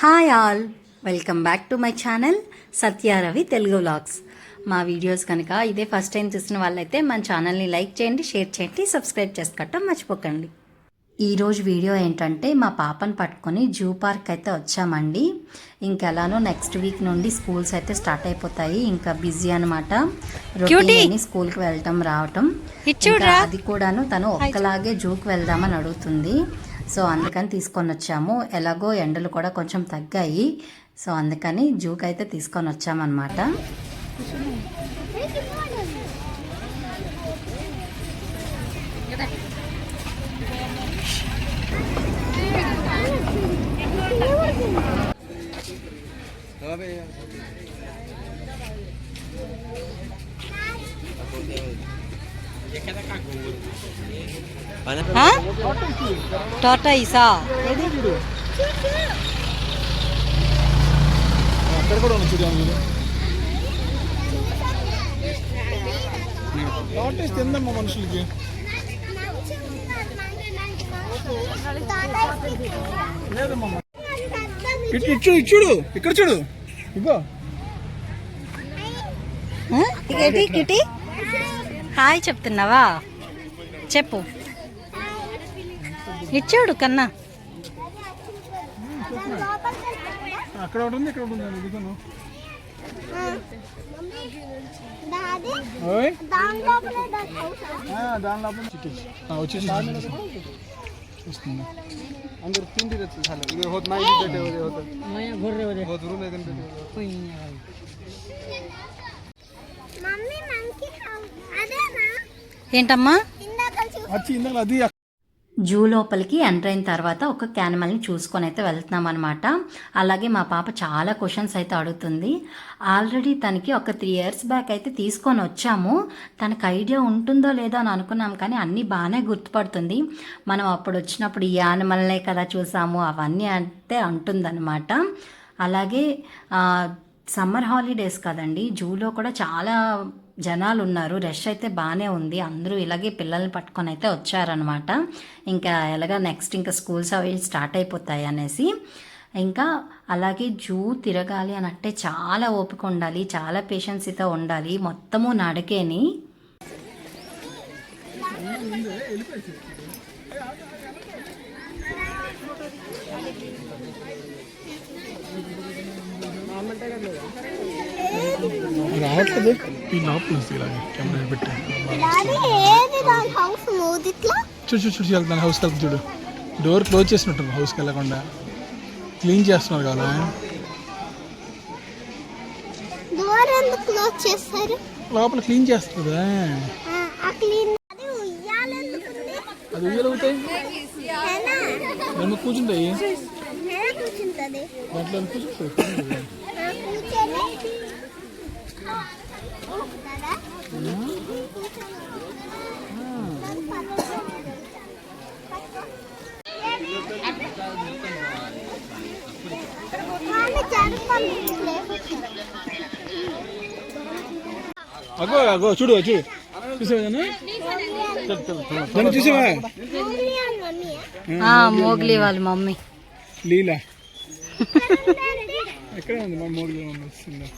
Hi all welcome back to my channel Satyaravi Telugu vlogs మా videos కనుక ఇదే first time చూసిన వాళ్ళైతే మన ఛానల్ని లైక్ చేయండి షేర్ చేయండి సబ్స్క్రైబ్ చేసుకోవటం మర్చిపోకండి. ఈరోజు వీడియో ఏంటంటే మా పాపను పట్టుకొని జూ పార్క్ అయితే వచ్చామండి. ఇంకెలానో నెక్స్ట్ వీక్ నుండి స్కూల్స్ అయితే స్టార్ట్ అయిపోతాయి. ఇంకా బిజీ అనమాట స్కూల్కి వెళ్ళటం రావటం. అది కూడాను తను ఒక్కలాగే జూకి వెళ్దామని అడుగుతుంది. సో అందుకని తీసుకొని వచ్చాము. ఎలాగో ఎండలు కూడా కొంచెం తగ్గాయి. సో అందుకని జూకి అయితే తీసుకొని వచ్చామన్నమాట. టాటా తిందమ్మా మనుషులకి ఇటు చూడు ఇటు చూడు ఇక్కడ చూడు. ఇగో కిటి కిటి హాయ్ చెప్తున్నావా చెప్పు ఇచ్చాడు కన్నా అక్కడ ఒకటి ఉంది ఇక్కడ ఒకటి ఉంది ఇదిగోను ఓయ్ ఆ, దాని లోపల చిట్టి ఆ, వచ్చేసి చూస్తుంది అందరు తిండి తెచ్చు చాలు ఇది होत नाही भेटे वगैरे होत माया घर रे वगैरे होत रूम एकदम ఏంటమ్మా? ఇందాక చూ వచ్చి ఇందాక అది జూ లోపలికి ఎంటర్ అయిన తర్వాత ఒక క్యానిమల్ని చూసుకొని అయితే వెళ్తున్నాం అనమాట అలాగే మా పాప చాలా క్వశ్చన్స్ అయితే అడుగుతుంది. ఆల్రెడీ తనకి ఒక త్రీ ఇయర్స్ బ్యాక్ అయితే తీసుకొని వచ్చాము. తనకు ఐడియా ఉంటుందో లేదో అని అనుకున్నాం కానీ అన్నీ బాగానే గుర్తుపడుతుంది. మనం అప్పుడు వచ్చినప్పుడు ఈ యానిమల్నే కదా చూసాము అవన్నీ అంటే అంటుందన్నమాట. అలాగే ఆ, సమ్మర్ హాలిడేస్ కదండి జూలో కూడా చాలా జనాలు ఉన్నారు రష్ అయితే బాగానే ఉంది. అందరూ ఇలాగే పిల్లల్ని పట్టుకొని అయితే వచ్చారనమాట ఇంకా ఎలాగా నెక్స్ట్ ఇంకా స్కూల్స్ అవి స్టార్ట్ అయిపోతాయి అనేసి. ఇంకా అలాగే జూ తిరగాలి అని అంటే చాలా ఓపిక ఉండాలి. చాలా పేషెన్సీతో ఉండాలి. మొత్తము నడకేని. రావట్లేదు. ఈ లోపల కెమెరా డాడీ ఏది దాని హౌస్ మూదిట్లో చూడు చూడు చూడు హౌస్కి చూడు. డోర్ క్లోజ్ చేసినట్టు హౌస్కి వెళ్ళకుండా. క్లీన్ చేస్తున్నారు కదా డోర్ ఎందుకు క్లోజ్ చేస్తారు? లోపల క్లీన్ అది ఉయ్యాల? మేము కూర్చుంటాయి. దాంట్లో కూర్చుంటాయి? అగో అగో చూడు చూడు. చూసావా? దాన్ని చూసావా? మోగ్లీ వాళ్ళ మమ్మీ. లీలా. ఎక్కడ ఉంది మా మూడు వస్తుందా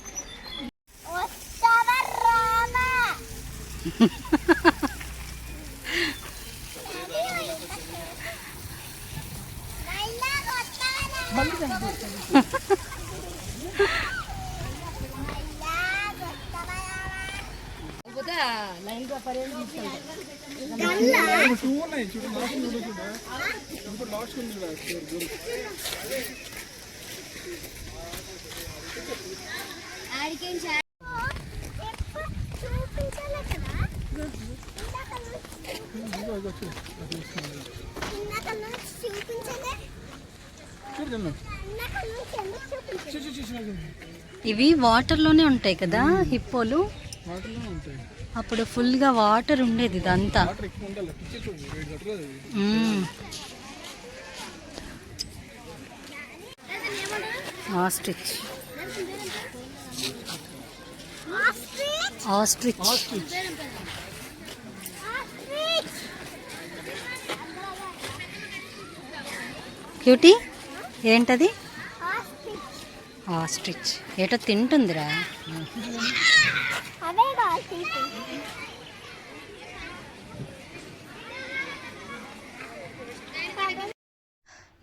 టూ ఉన్నాయి చూడు లాస్ట్ చూడు చూడు ఇప్పుడు లాస్ట్ ఉంది ఇవి వాటర్లోనే ఉంటాయి కదా హిప్పోలు? అప్పుడు ఫుల్గా వాటర్ ఉండేది ఇదంతా. Ostrich ostrich. క్యూటీ ఏంటది? ఆస్ట్రిచ్. ఏటో తింటుందిరా.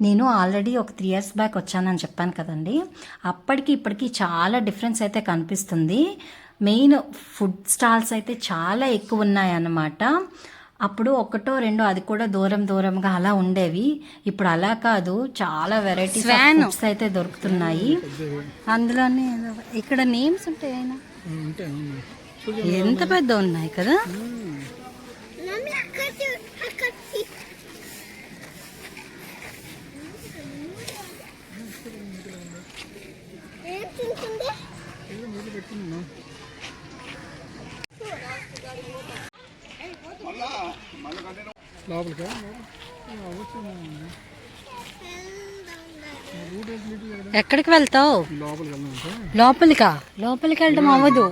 నేను ఆల్రెడీ ఒక త్రీ ఇయర్స్ బ్యాక్ వచ్చానని చెప్పాను కదండి. అప్పటికి ఇప్పటికి చాలా డిఫరెన్స్ అయితే కనిపిస్తుంది. మెయిన్ ఫుడ్ స్టాల్స్ అయితే చాలా ఎక్కువ ఉన్నాయన్నమాట అప్పుడు ఒకటో రెండో అది కూడా దూరం దూరంగా అలా ఉండేవి. ఇప్పుడు అలా కాదు చాలా వెరైటీస్ ఫుడ్స్ అయితే దొరుకుతున్నాయి. అందులోనే ఇక్కడ నేమ్స్ ఉంటాయి ఆయన? ఎంత పెద్ద ఉన్నాయి కదా అక్కడ చూ- అక్కడ తీ- ఏం తింటుంది లోపలికా? ఎక్కడికి వెళ్తావు? లోపలికి లోపలికా? వెళ్ళడం అవ్వదు.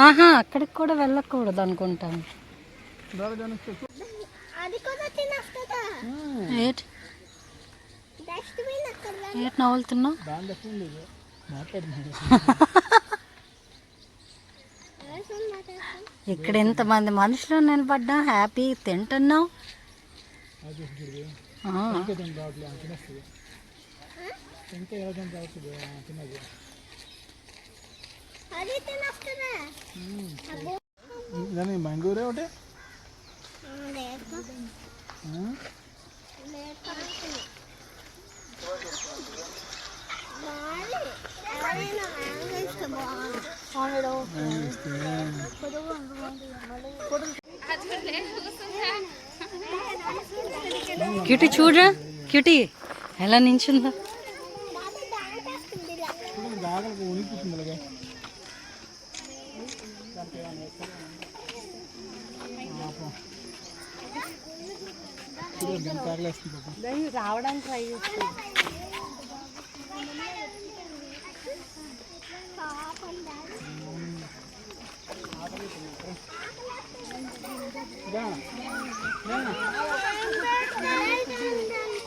ఆహా అక్కడికి కూడా వెళ్ళకూడదు అనుకుంటాను. ఏట్? నవ్వులుతున్నావు దాని లెక్క లేదు మాట్లాడుతున్నాడు ఇక్కడ ఎంతమంది మనుషులు హ్యాపీ తింటున్నావు? తిన్నది అది తినస్తుందా దాని మ్యాంగోరే ఒకటి? క్యూటీ చూడరా క్యూటీ ఎలా నించుందో బాబు దానికేస్తుంది ఇలా. దాగలకు ఉనికిపోతుంది అలాగే చూడండి దానికి తాగలేస్తుంది పాపం రావడానికి ట్రై పాపం దాని రా. రా.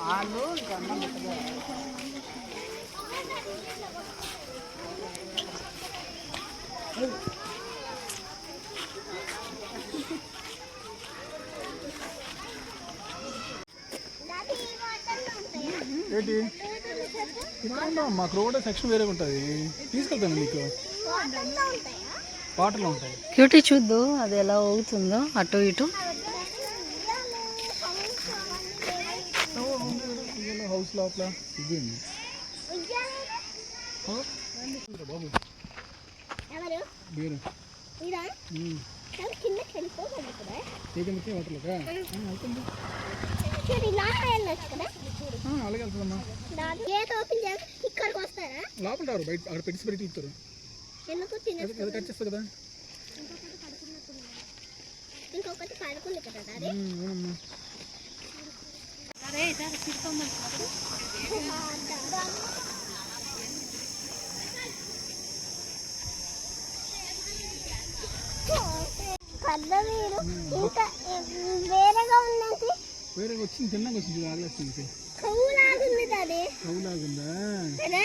వాళ్ళు అన్నం? ఏంటి ఇక్కడ మాకు రోడ్ సెక్షన్ వేరే ఉంటుంది తీసుకెళ్తాను నీకు వాటర్లో ఉంటాయా? క్యూటీ చూద్దు అది ఎలా అవుతుందో అటు ఇటు. హౌస్ లోపల ఇది అలాగే వెళ్తుందమ్మా లోపల బయట అక్కడ పెట్టి పెట్టి కట్ చేస్తుంది కదా? ఇంకొకటి పడుకుంది కదా దాది ఉమ్, అవునమ్మా. పెద్ద వీరు ఇంకా వేరేగా ఉన్నది. వేరే వచ్చింది తిన్నాక వచ్చింది ఆగలేస్తుంది కొవ్వులాగుంది దాది అవులాగుందా కదా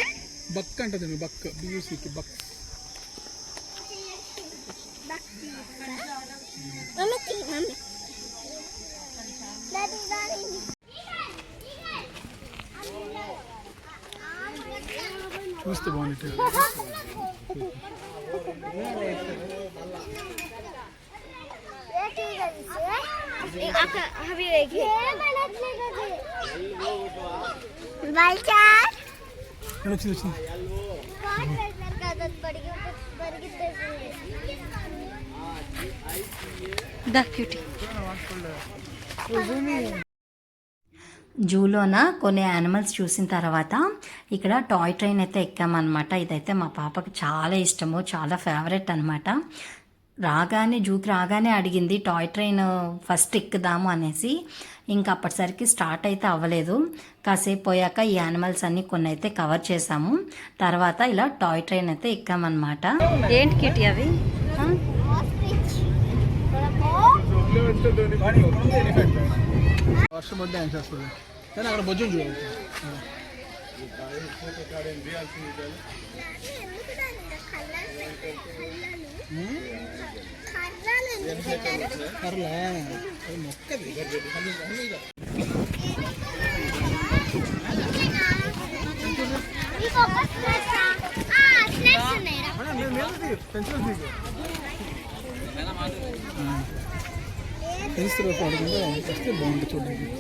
బక్ అంటది బక్ బియూసీకి బక్ చూస్తే బాగుంటుంది బల్చార్ ఇక్కడ వచ్చింది వచ్చింది కార్ పెడతారు కదా బడిగి బడిగి దా క్యూటీ జూలోన కొన్ని యానిమల్స్ చూసిన తర్వాత ఇక్కడ టాయ్ ట్రైన్ అయితే ఎక్కామన్నమాట. ఇదైతే మా పాపకి చాలా ఇష్టము చాలా ఫేవరెట్ అనమాట రాగానే జూకి రాగానే అడిగింది టాయ్ ట్రైన్ ఫస్ట్ ఎక్కుదాము అనేసి. ఇంకా అప్పటిసరికి స్టార్ట్ అయితే అవ్వలేదు. కాసేపు పోయాక ఈ యానిమల్స్ అన్ని కొన్ని అయితే కవర్ చేసాము తర్వాత ఇలా టాయ్ ట్రైన్ అయితే ఎక్కామన్నమాట. ఏంటి కిటి అవి? వర్షం పడితే ఆయన చేస్తుంది? కానీ అక్కడ బొజ్జం చూడాలి. అది మొక్కది. మీకు ఒక snacks వస్తే బాగుంటుంది చూడండి.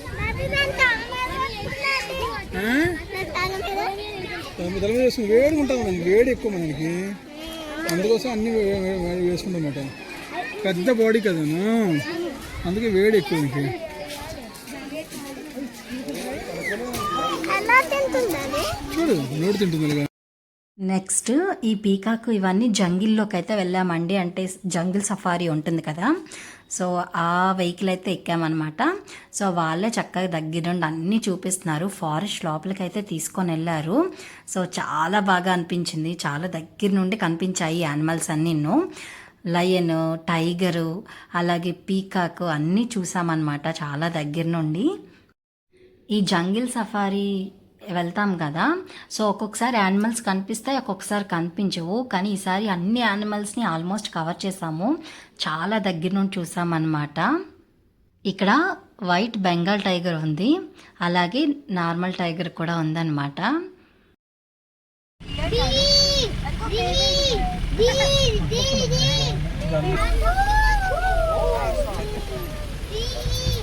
అది తల మీద వేసుకుని వేడి ఉంటాం మనం వేడి ఎక్కువ మనకి. అందుకోసం అన్ని వే- వే- పెద్ద బాడీ కదను అందుకే వేడి ఎక్కువ మనకి. చూడు నోటి తింటుంది నెక్స్ట్ ఈ పీకాకు ఇవన్నీ జంగిల్లోకి అయితే వెళ్ళామండి. అంటే జంగిల్ సఫారీ ఉంటుంది కదా. సో ఆ వెహికల్ అయితే ఎక్కామన్నమాట. సో వాళ్ళే చక్కగా దగ్గర నుండి అన్నీ చూపిస్తున్నారు. ఫారెస్ట్ లోపలికి అయితే తీసుకొని వెళ్ళారు. సో చాలా బాగా అనిపించింది. చాలా దగ్గర నుండి కనిపించాయి యానిమల్స్ అన్నీను లయన్ టైగరు అలాగే పీకాక్ అన్నీ చూసామన్నమాట చాలా దగ్గర నుండి. ఈ జంగిల్ సఫారీ వెళ్తాం కదా సో ఒక్కొక్కసారి యానిమల్స్ కనిపిస్తాయి ఒక్కొక్కసారి కనిపించవు. కానీ ఈసారి అన్ని యానిమల్స్ని ఆల్మోస్ట్ కవర్ చేసాము. చాలా దగ్గర నుండి చూసామన్నమాట. ఇక్కడ వైట్ బెంగాల్ టైగర్ ఉంది. అలాగే నార్మల్ టైగర్ కూడా ఉందన్నమాట.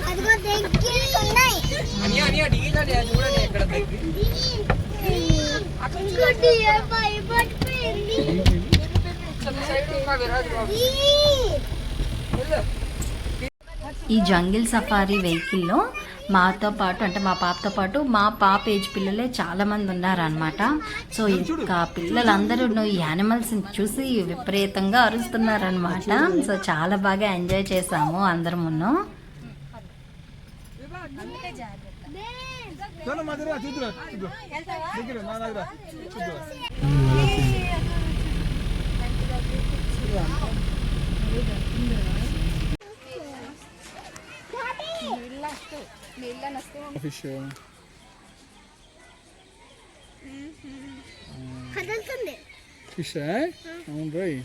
అదిగో ఈ జంగిల్ సఫారీ వెహికల్లో మాతో పాటు అంటే మా పాపతో పాటు మా పాప ఏజ్ పిల్లలే చాలామంది ఉన్నారనమాట సో ఇంకా పిల్లలందరూ ఈ యానిమల్స్ చూసి విపరీతంగా అరుస్తున్నారనమాట సో చాలా బాగా ఎంజాయ్ చేసాము అందరమును. మధురా దగ్గర నా దగ్గర చూద్దురా ఫిష్ కదులుతుంది ఫిష్ అవును రోయ్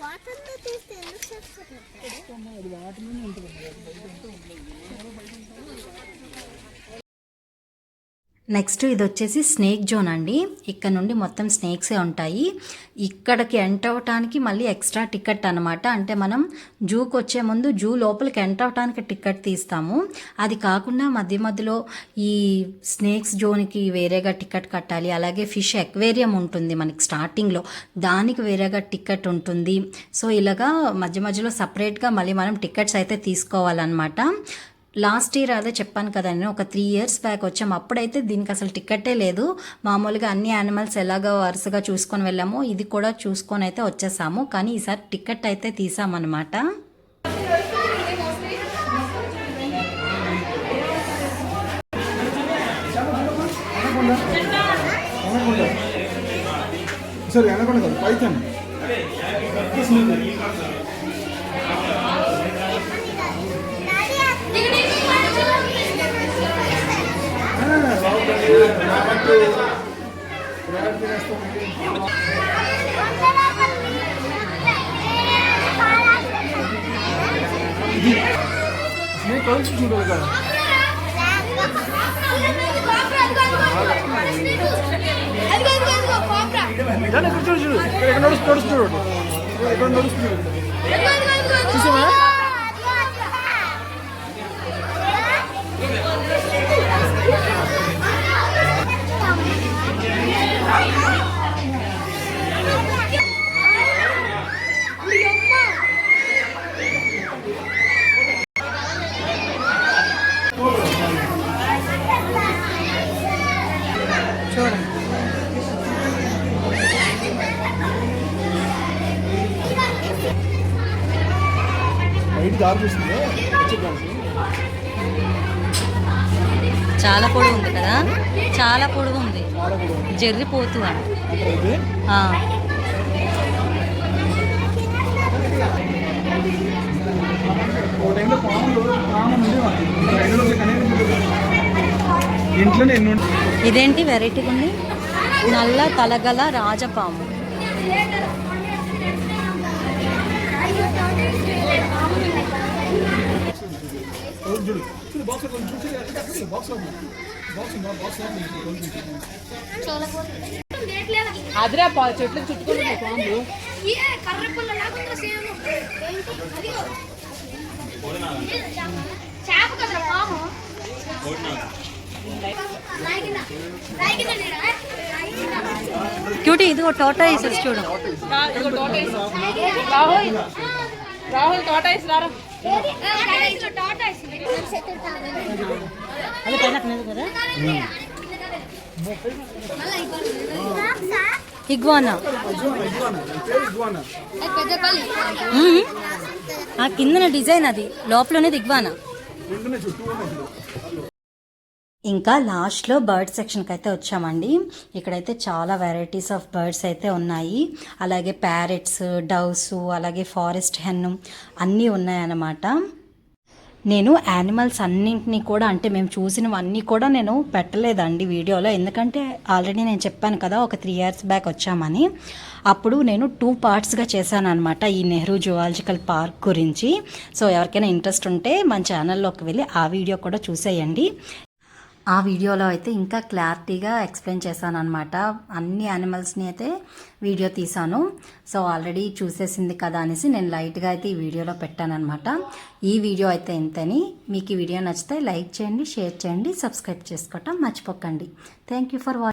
వాటర్లో తీస్తే ఎందుకు ఉంటుంది నెక్స్ట్ ఇది వచ్చేసి స్నేక్ జోన్ అండి. ఇక్కడ నుండి మొత్తం స్నేక్సే ఉంటాయి. ఇక్కడికి ఎంటర్ అవటానికి మళ్ళీ ఎక్స్ట్రా టికెట్ అనమాట అంటే మనం జూకి వచ్చే ముందు జూ లోపలికి ఎంటర్ అవటానికి టికెట్ తీస్తాము. అది కాకుండా మధ్య మధ్యలో ఈ స్నేక్స్ జోన్కి వేరేగా టికెట్ కట్టాలి. అలాగే ఫిష్ ఎక్వేరియం ఉంటుంది మనకి స్టార్టింగ్లో. దానికి వేరేగా టికెట్ ఉంటుంది. సో ఇలాగా మధ్య మధ్యలో సపరేట్గా మళ్ళీ మనం టికెట్స్ అయితే తీసుకోవాలన్నమాట. లాస్ట్ ఇయర్ అదే చెప్పాను కదా నేను ఒక త్రీ ఇయర్స్ బ్యాక్ వచ్చాము. అప్పుడైతే దీనికి అసలు టికెటే లేదు. మామూలుగా అన్ని యానిమల్స్ ఎలాగో వరుసగా చూసుకొని వెళ్ళాము ఇది కూడా చూసుకొని అయితే వచ్చేసాము. కానీ ఈసారి టికెట్ అయితే తీసామన్నమాట. సరే అనకుండా కదా పైథాన్ స్నేక్ కలిసి చూడాలి కదా ఇక్కడ ఇక్కడ నడుస్తు నడుస్తున్నాడు ఎక్కడ నడుస్తున్నాడు చూసావా? చాలా పొడవు ఉంది కదా? చాలా పొడవు ఉంది. జర్రిపోతూ ఇదేంటి వెరైటీగా ఉంది నల్ల తలగల రాజపాము. చూడు చూడు బాక్స్ చూడు బాక్స్ బాక్స్ బాక్స్ అదిరా పా- చెట్లు చుట్టుకొని ఉన్నాయి పాములు కర్రపుల్ల లాగుందో సేమ్ అదిగో చేప కదా పాము లాగిన లాగిన నేడా క్యూటీ ఇదిగో టోటా వేసేసి చూడు రా, ఇదిగో tortoise. రాహుల్ రాహుల్ tortoise రారా టాటా అది పైన కదా ఇగ్వానా? ఇగ్వానా. ఆ కిందన డిజైన్ అది లోపలనే దిగ్వానా ఇంకా లాస్ట్లో బర్డ్ సెక్షన్కి అయితే వచ్చామండి. ఇక్కడైతే చాలా వెరైటీస్ ఆఫ్ బర్డ్స్ అయితే ఉన్నాయి. అలాగే ప్యారెట్స్ డవ్స్ అలాగే ఫారెస్ట్ హెన్ అన్నీ ఉన్నాయన్నమాట. నేను యానిమల్స్ అన్నింటినీ కూడా అంటే మేము చూసినవన్నీ కూడా నేను పెట్టలేదండి వీడియోలో. ఎందుకంటే ఆల్రెడీ నేను చెప్పాను కదా ఒక త్రీ ఇయర్స్ బ్యాక్ వచ్చామని. అప్పుడు నేను టూ పార్ట్స్గా చేశాను అనమాట ఈ నెహ్రూ జువాలజికల్ పార్క్ గురించి. సో ఎవరికైనా ఇంట్రెస్ట్ ఉంటే మన ఛానల్లోకి వెళ్ళి ఆ వీడియో కూడా చూసేయండి. ఆ వీడియోలో అయితే ఇంకా క్లారిటీగా ఎక్స్ప్లెయిన్ చేశాను అనమాట అన్ని యానిమల్స్ని అయితే వీడియో తీశాను. సో ఆల్రెడీ చూసేసింది కదా అనేసి నేను లైట్గా అయితే ఈ వీడియోలో పెట్టానమాట ఈ వీడియో అయితే ఇంతని. మీకు ఈ వీడియో నచ్చితే లైక్ చేయండి షేర్ చేయండి సబ్స్క్రైబ్ చేసుకోవటం మర్చిపోకండి. Thank you for watching